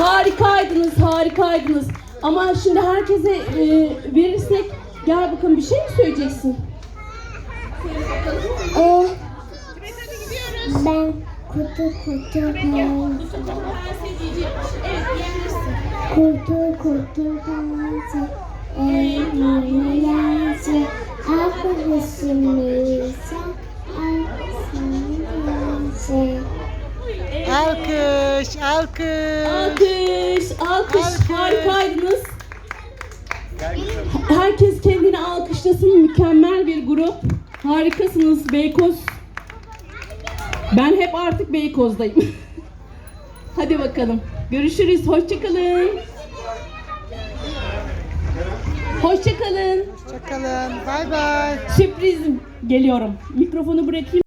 Harikaydınız, harikaydınız. Ama şimdi herkese e, verirsek, gel bakalım bir şey mi söyleyeceksin? Ee, ben kutu kutu. Kutu kutu pensi. Eğlenmesi. Arkadaşımızı. Arkadaşımızı. Alkış, alkış. Alkış, alkış, Alkış. harikaydınız. Herkes kendini alkışlasın. Mükemmel bir grup. Harikasınız Beykoz. Ben hep artık Beykoz'dayım. Hadi bakalım. Görüşürüz. Hoşçakalın. Hoşçakalın. Hoşçakalın. Bay bay. Sürpriz geliyorum. Mikrofonu bırakayım.